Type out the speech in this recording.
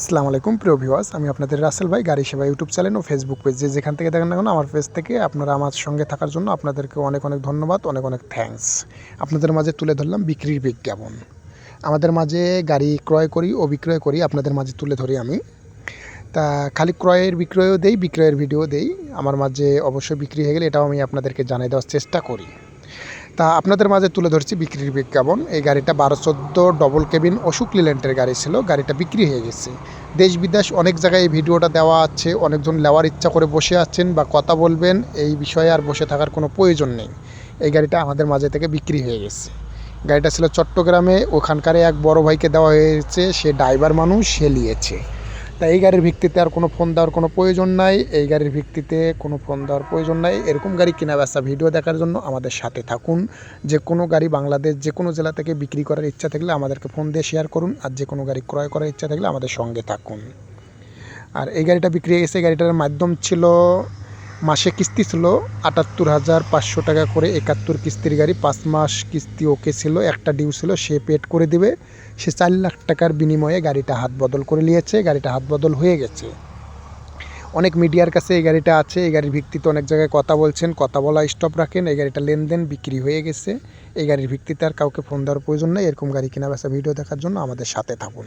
আসসালামু আলাইকুম, প্রিয় ভিউয়ার্স আমি আপনাদের রাসেল ভাই, গাড়ি সেবা ইউটিউব চ্যানেল ও ফেসবুক পেজ যে যেখান থেকে দেখেন না কেন, আমার পেজ থেকে আপনারা আমার সঙ্গে থাকার জন্য আপনাদেরকে অনেক অনেক ধন্যবাদ, অনেক অনেক থ্যাঙ্কস আপনাদের মাঝে তুলে ধরলাম বিক্রির বিজ্ঞাপন। আমাদের মাঝে গাড়ি ক্রয় করি ও বিক্রয় করি আপনাদের মাঝে তুলে ধরি আমি। তা খালি ক্রয়ের বিক্রয়ও দেই, বিক্রয়ের ভিডিও দেই। আমার মাঝে অবশ্যই বিক্রি হয়ে গেলে এটাও আমি আপনাদেরকে জানিয়ে দেওয়ার চেষ্টা করি। তা আপনাদের মাঝে তুলে ধরছি বিক্রির বিজ্ঞাপন। এই গাড়িটা বারো চোদ্দ ডবল কেবিন অশোক লিল্যান্ডের গাড়ি ছিল। গাড়িটা বিক্রি হয়ে গেছে। দেশ বিদেশ অনেক জায়গায় এই ভিডিওটা দেওয়া আছে। অনেকজন নেওয়ার ইচ্ছা করে বসে আছেন বা কথা বলবেন। এই বিষয়ে আর বসে থাকার কোনো প্রয়োজন নেই। এই গাড়িটা আমাদের মাঝে থেকে বিক্রি হয়ে গেছে। গাড়িটা ছিল চট্টগ্রামে। ওখানকার এক বড় ভাইকে দেওয়া হয়েছে। সে ড্রাইভার মানুষ, সে নিয়েছে। তা এই গাড়ির ভিত্তিতে আর কোনো ফোন দেওয়ার কোনো প্রয়োজন নাই। এই গাড়ির ভিত্তিতে কোনো ফোন দেওয়ার প্রয়োজন নাই। এরকম গাড়ি কেনা বেচা ভিডিও দেখার জন্য আমাদের সাথে থাকুন। যে কোনো গাড়ি বাংলাদেশ যে কোনো জেলা থেকে বিক্রি করার ইচ্ছা থাকলে আমাদেরকে ফোন দিয়ে শেয়ার করুন। আর যে কোনো গাড়ি ক্রয় করার ইচ্ছা থাকলে আমাদের সঙ্গে থাকুন। আর এই গাড়িটা বিক্রি হয়ে গেছে। গাড়িটার মাধ্যম ছিল মাসে কিস্তি ছিল আটাত্তর হাজার পাঁচশো টাকা করে, একাত্তর কিস্তির গাড়ি পাঁচ মাস কিস্তি ওকে ছিল, একটা ডিউ ছিল, সে পেড করে দিবে। সে চার লাখ টাকার বিনিময়ে গাড়িটা হাত বদল করে নিয়েছে, গাড়িটা হাত বদল হয়ে গেছে। অনেক মিডিয়ার কাছে এই গাড়িটা আছে, এই গাড়ির ভিত্তিতে অনেক জায়গায় কথা বলছেন, কথা বলা স্টপ রাখেন, এই গাড়িটা লেনদেন বিক্রি হয়ে গেছে। এই গাড়ির ভিত্তিতে আর কাউকে ফোন দেওয়ার প্রয়োজন নেই, এরকম গাড়ি কেনা বেচা ভিডিও দেখার জন্য আমাদের সাথে থাকুন।